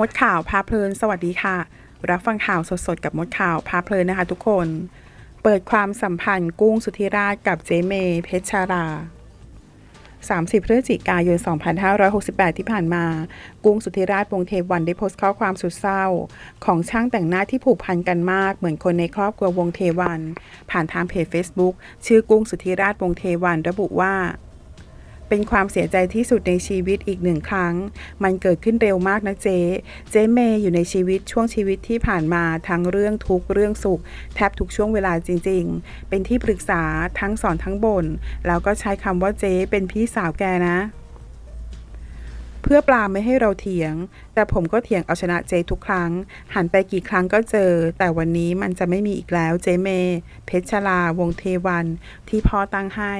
มดข่าวพาเพลิน สวัสดีค่ะ รับฟังข่าวสดๆ กับมดข่าวพาเพลินนะคะทุกคน เปิดความสัมพันธ์กุ้งสุธิราชกับเจเม เพชรชารา 30 พฤศจิกายน 2568 ที่ผ่านมา กุ้งสุธิราชวงเทวันได้โพสต์ข้อความสุดเศร้า ของช่างแต่งหน้าที่ผูกพันกันมาก เหมือนคนในครอบครัววงเทวัน ผ่านทางเพจ Facebook ชื่อกุ้งสุธิราชวงเทวันระบุว่า เป็นความเสียใจที่สุดในชีวิตอีกหนึ่งครั้ง มันเกิดขึ้นเร็วมากนะเจ๊ เจ๊เมย์อยู่ในชีวิตช่วงชีวิตที่ผ่านมาทั้งเรื่องทุกข์เรื่องสุข แทบทุกช่วงเวลาจริง ๆ เป็นที่ปรึกษาทั้งสอนทั้งบน่น แล้วก็ใช้คำว่าเจ๊เป็นพี่สาวแกนะ เพื่อปลาไม่ให้เราเถียง แต่ผมก็เถียงเอาชนะเจทุกครั้ง หันไปกี่ครั้งก็เจอ แต่วันนี้มันจะไม่มีอีกแล้วเจเม เพชรชลาวงเทวัน ที่พ่อตั้งให้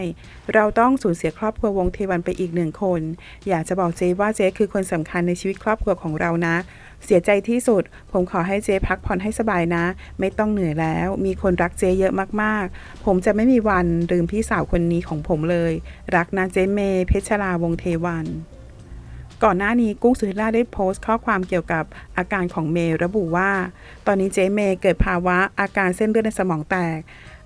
เราต้องสูญเสียครอบครัววงเทวันไปอีกหนึ่งคน อยากจะบอกเจว่าเจคือคนสำคัญในชีวิตครอบครัวของเรานะ เสียใจที่สุด ผมขอให้เจพักผ่อนให้สบายนะ ไม่ต้องเหนื่อยแล้ว มีคนรักเจเยอะมากๆ ผมจะไม่มีวันลืมพี่สาวคนนี้ของผมเลย รักนะเจเม เพชรชลาวงเทวัน ก่อนหน้านี้กุ้งสุธิราชได้โพสต์ข้อความเกี่ยวกับอาการของเมย์ระบุว่า ตอนนี้เจ๊เมย์เกิดภาวะอาการเส้นเลือดในสมองแตก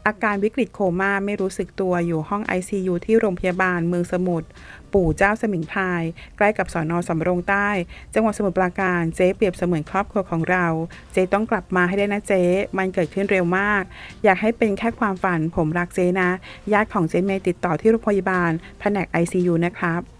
อาการวิกฤตโคม่าไม่รู้สึกตัวอยู่ห้อง ICU ที่โรงพยาบาลเมืองสมุทรปู่เจ้าสมิงพราย ใกล้กับสอนอสำโรงใต้ จังหวัดสมุทรปราการเจ๊เปรียบเสมือนครอบครัวของเรา เจ๊ต้องกลับมาให้ได้นะเจ๊มันเกิดขึ้นเร็วมาก อยากให้เป็นแค่ความฝันผมรักเจ๊นะญาติของเจ๊เมย์ติดต่อที่โรงพยาบาลแผนก ICU นะครับ